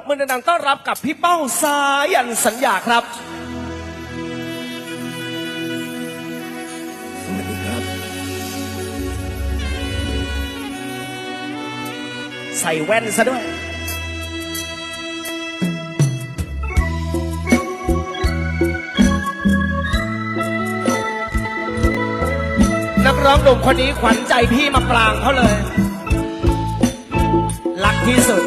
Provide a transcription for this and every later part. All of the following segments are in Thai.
บมือดังๆต้อนรับกับพี่เป้าสายันสัญญาครับสวัสดีครับ ใส่แว่นซะด้วยนักร้องหนุ่มคนนี้ขวัญใจพี่มาปรางเขาเลย รักที่สุด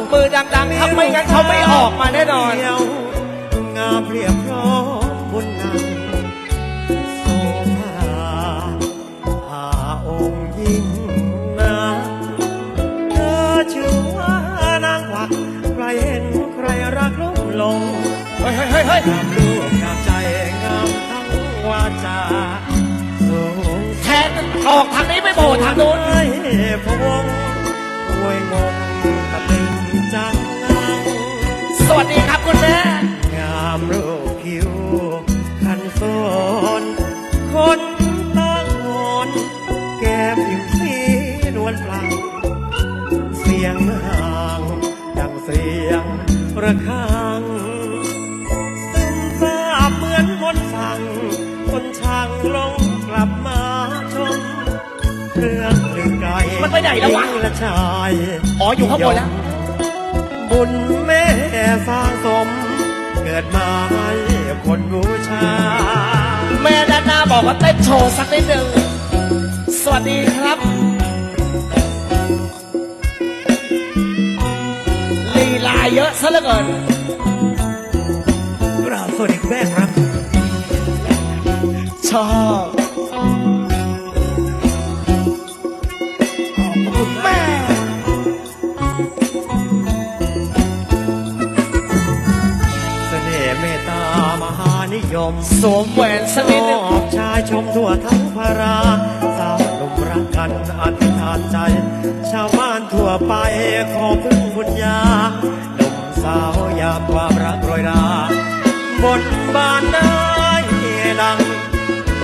บมือดังๆครับไม่งั้นเขาไม่ออกมาแน่นอน งามเรียบพร้อมคุณงามโสภาหาองค์ยิ่งนะเธอชื่อว่านางหวักใครเห็นใครรักลุ่มหลงเฮ้ยเฮ้ยเฮ้ยเฮ้ยงามรูปงามใจงามทั้งวาจาแทนออกทางนี้ไม่โผล่ทางนู้นไม่พวงโวยงงตะลึง จังงังสวัสดีครับคุณแม่ งามรูปผิวคันโซนคนตาหอนแก้มอิ่มสีนวลพลัง เสียงห่างดังเสียงระฆังซึมซาบเหมือนมนต์สั่งคนช่างลงกลับมาชมเครื่องลือไกลมันไปไหนแล้ววะ หญิงและชาย อ๋ออยู่ข้างบนแล้ว บุญแม่สร้างสม เกิดมาให้คนบูชา แม่ด้านหน้าบอกว่าเต้นโชว์สักนิดหนึ่งสวัสดีครับ ลีลาเยอะซะเหลือเกินกราบสวัสดีคุณแม่ครับ ชอบ ยม สวมแหวนสักนิดหนึ่งชอบชายชมทั่วทั้งพาราสาวหนุ่มรักกันอธิษฐานใจ ชาวบ้านทั่วไปขอพึ่งบุญญาหนุ่มสาวยามความรักโรยราบนบานได้ดัง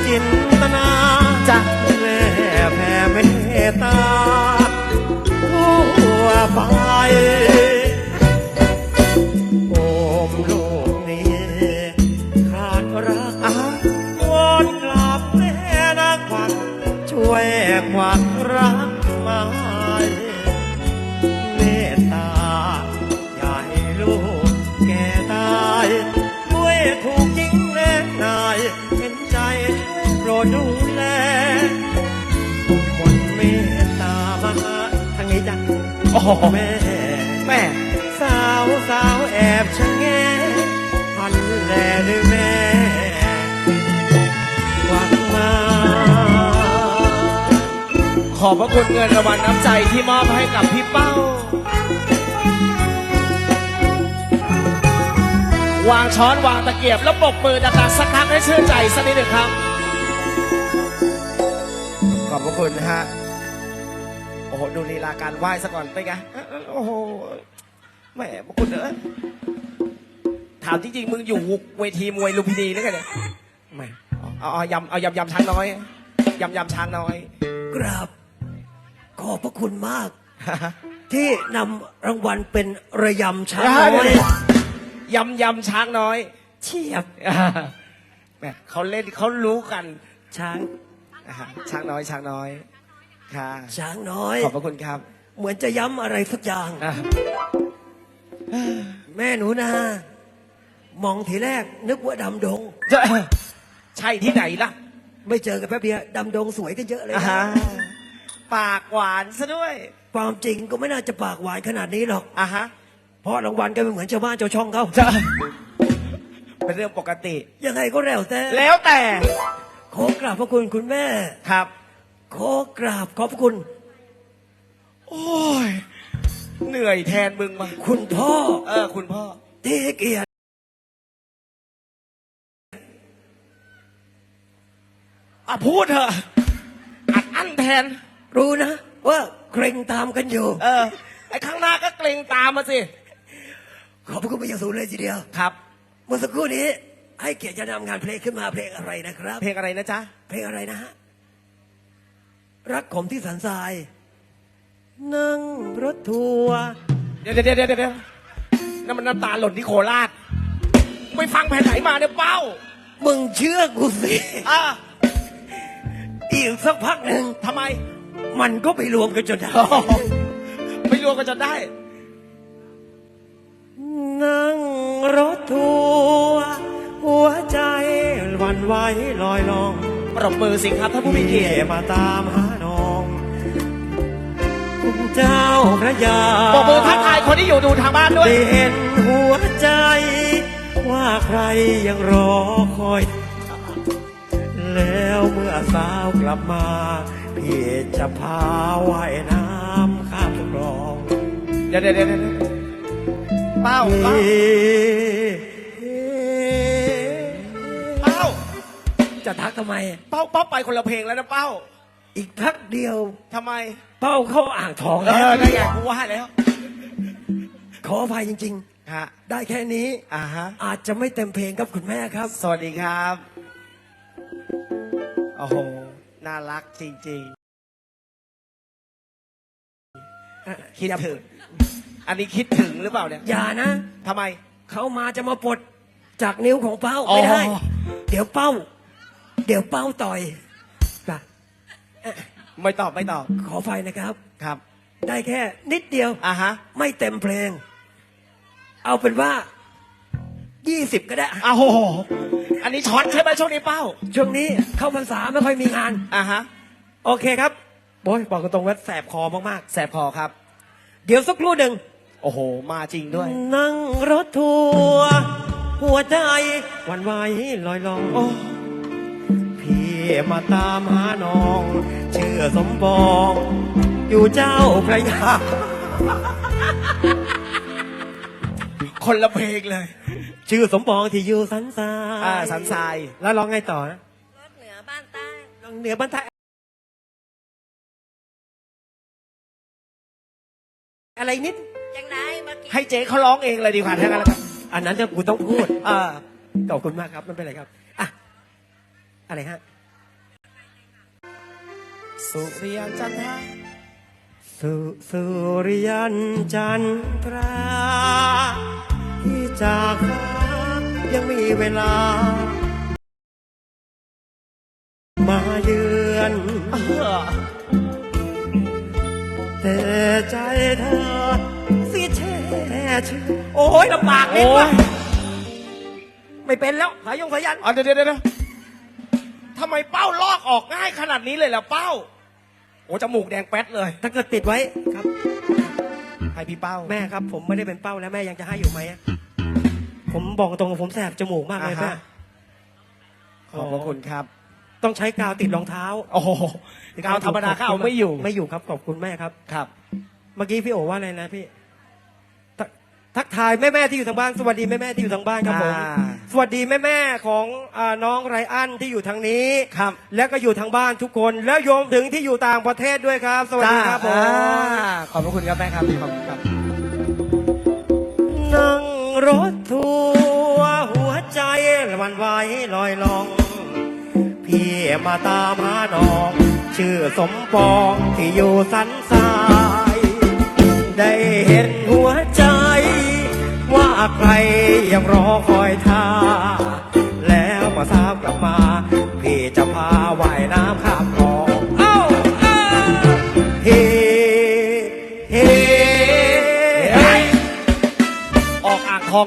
จินตนาจะแม่แผ่เมตตาทั่วไป วยควักรักมาให้เมตตาอย่าให้ลูกแก่ตายด้วยถูกยิงแน่นายเห็นใจช่วยโปรดดูแลคนเมตตามาทางนี้จ้ะโอ้โหแม่แม่ อบพระคุณเงินรางวัลน้ำใจที่มอบให้กับพี่เป้า วางช้อนวางตะเกียบแล้วปรบมือดังๆสักครั้งให้ชื่นใจสักนิดหนึ่งครับ ขอบพระคุณนะฮะ โอ้โห ดูลีลาการไหว้ซะก่อนไปนไงเอ้อเอ้อโอ้โหแหมพระคุณเอ้ยถามจริงๆ มึงอยู่เวทีมวยลุมพินีหรือไงเนี่ยแหมเอาเอายำเอายำยำช้างน้อยยำยำช้างน้อยกราบข อบพระคุณมาก ที่นำรางวัลเป็นระยำช้างน้อยยำยำช้างน้อยเฉียบแหมเขาเล่นเขารู้กันช้างอ่าฮะช้างน้อยช้างน้อยค่ะช้างน้อย ขอบพระคุณครับ เหมือนจะย้ำอะไรสักอย่าง อะแม่หนูนามองทีแรก นึกว่าดำดง จะใช่ที่ไหนล่ะ ไม่เจอกันแป๊บเดียวดำดงสวยกันเยอะเลยอ่านะฮะ ปากหวานซะด้วย ความจริงก็ไม่น่าจะปากหวานขนาดนี้หรอก อะฮะ เพราะรางวัลก็ไม่เหมือนชาวบ้านชาวช่องเขาจะเป็นเรื่องปกติ ยังไงก็แล้วแต่แล้วแต่ขอกราบพระคุณคุณแม่ ครับ ขอกราบขอบพระคุณ โอ้ย เหนื่อยแทนมึงมาคุณพ่อเออคุณพ่อ ที่ให้เกียรติอะพูดเถอะอัดอั้นแทน รู้นะ ว่าเกรงตามกันอยู่ เออ ไอ้ข้างหน้าก็เกรงตามมาสิ ขอบพระคุณไปอย่างสูงเลยทีเดียว ครับ เมื่อสักครู่นี้ ให้เกียรติจะนำงานเพลงขึ้นมาเพลงอะไรนะครับ เพลงอะไรนะจ๊ะ เพลงอะไรนะฮะ รักขมที่สันทราย นั่งรถทัวร์เดี๋ยวเดี๋ยวเดี๋ยวเดี๋ยวนั่นมันน้ำตาหล่นที่โคราชไปฟังแผ่นไหนมาเนี่ยเป้า มึงเชื่อกูสิ อะอีกสักพักหนึ่งทำไม มันก็ไปรวมกันจนได้ไม่รวมกันจนได้ นั่งรถทัวร์หัวใจหวันไหวลอยลองปรบมือสิครับท่านผู้มีเกียรติมาตามหาน้องคุณเจ้าพระยาปรบมือทักทายคนที่อยู่ดูทางบ้านด้วยได้เห็นหัวใจ ว่าใครยังรอคอย แล้วเมื่อสาวกลับมา พี่จะพาว่ายน้ำข้ามคลองเดี๋ยวเดี๋ยวเดี๋ยวเดี๋ยวเป้าเป้าเป้าจะทักทำไม เป้าเป้าไปคนละเพลงแล้วนะเป้า อีกพักเดียวทำไม เป้าเข้าอ่างทองเอแล้วอได้ไงกูว่าแล้วขออภัยจริง ฮะๆ ได้แค่นี้ อ่าฮะ อาจจะไม่เต็มเพลงครับคุณแม่ครับ สวัสดีครับ โอ้โห น่ารักจริงๆ คิดถึง อันนี้คิดถึงหรือเปล่าเนี่ยอย่านะ ทำไม เขามาจะมาปลดจากนิ้วของเป้าไม่ได้ อ๋อ เดี๋ยวเป้า เดี๋ยวเป้าต่อยนะไม่ตอบไม่ตอบขอไฟนะครับ ครับได้แค่นิดเดียว อ่าฮะไม่เต็มเพลง เอาเป็นว่า 20 ก็ได้ อ้าวโห อันนี้ช็อตใช่ไหมช่วงนี้เป้าช่วงนี้เข้าพรรษาไม่ค่อยมีงาน อ่าฮะ โอเคครับโอ้ยบอกตรงๆว่าแสบคอมากแสบคอครับๆเดี๋ยวสักครู่หนึ่งโอ้โห มาจริงด้วย นั่งรถทัวร์หัวใจหวันไหวลอยลองโอ้พี่มาตามหาน้องชื่อสมปอง อยู่เจ้าพระยาคนละเพลงเลย ชื่อสมปองที่อยู่สันทรายอ่าสันทราย แล้วร้องไงต่อนะรถเหนือบ้านใต้ร้องเหนือบ้านไทยอะไรนิดจังได้เมื่อกี้ให้เจ๊เขาร้องเองเลยดีกว่าถ้างั้นแล้วกันอันนั้นจะกูต้องพูดอ่าขอบคุณมากครับไม่เป็นไรครับอะอะไรฮะ สุริยันจันทราสุสุริยันจันทราที่จากฟ้า ยังมีเวลา มาเยือนเออแต่ใจเธอสิแช่ชื่อโอ้ยลำบากนิดโอ้ว่ะยไม่เป็นแล้วสายยงสายันอ๋อเดี๋ยวเดี๋ยวเดี๋ยวทำไมเป้าลอกออกง่ายขนาดนี้เลยล่ะเป้า โอ้จมูกแดงแป๊ดเลย ถ้าเกิดติดไว้ครับ ให้พี่เป้า แม่ครับ ผมไม่ได้เป็นเป้าแล้วแม่ยังจะให้อยู่ไหมอะ ผมบอกตรงๆผมแสบจมูกมากเลยอ่าแม่ฮะขอบพระคุณครับ ต้องใช้กาวติดรองเท้าโอ้โหกาวธรรมดาก็เอาไม่อยู่ไม่อยู่ครับขอบคุณแม่ครับ ครับ เมื่อกี้พี่โอว่าอะไรนะพี่ทักทักทายแม่แม่ๆที่อยู่ทางบ้าน สวัสดีแม่แม่ๆที่อยู่ทางบ้านครับผมอ่า สวัสดีแม่แม่ๆของอาน้องไรอันที่อยู่ทางนี้ ครับแล้วก็อยู่ทางบ้านทุกคน แล้วโยมถึงที่อยู่ต่างประเทศด้วยครับ สวัสดีครับผม อ่าขอบพระคุณครับแม่ครับขอบคุณครับนั่ง รถทัวร์หัวใจมันไหวลอยลอง พี่มาตามหาน้อง ชื่อสมปองที่อยู่สันทราย ได้เห็นหัวใจ ว่าใครยังรอคอยท่า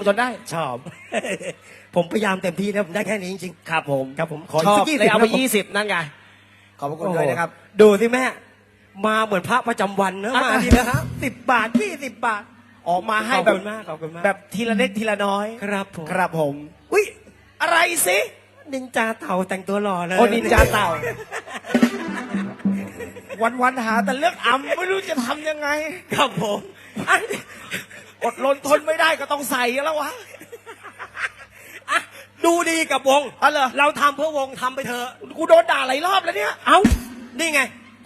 จนได้ ชอบ ผมพยายามเต็มที่แล้วผมได้แค่นี้จริงครับผมๆครับผมขอชอีกอบสักยี่เลสิยบเอาไปครับผมยี่สิบนั่นไง ขอบพระคุณด้วยนะครับ โอ้ดูสิแม่ มาเหมือนพระประจำวันนะอะมาทีละครับสิบบาทยี่สิบบาท ออกมาให้ขอบแบบคุณมากขอบคุณมาก แบบทีละเล็กทีละน้อย ครับผมครับผม อุ้ยอะไรสินินจาเต่าแต่งตัวหล่อเลย โอนินจาเต่า วันวันๆหาแต่เลือกอำไม่รู้จะทำยังไง ครับผมอ ดรนทนไม่ได้ก็ต้องใส่แล้ววะอะดูดีกับวงอ๋อเหรอเราทำเพื่อวงทำไปเถอะ กูโดนด่าหลายรอบแล้วเนี่ย เอ้า นี่ไง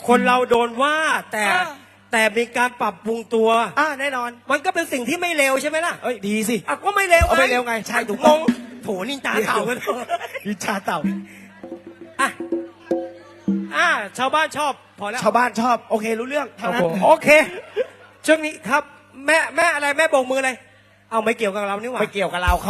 คนเราโดนว่าแต่อ่า แต่มีการปรับปรุงตัว อ่าแน่นอนมันก็เป็นสิ่งที่ไม่เลวใช่ไหมล่ะเอ้ยดีสิ อะก็ไม่เลวเอาไม่เลวไงใช่ถูกงต้องงนินจาเต่ากันเถอะอิชาเต่าอะอ่าชาวบ้านชอบพอแล้ว ชาวบ้านชอบ โอเครู้เรื่องเท่านั้น โอเค ช่วงนี้ครับ แม่แม่อะไรแม่โบกมืออะไรเอาไม่เกี่ยวกับเรานี่หว่าไม่เกี่ยวกับเราเขา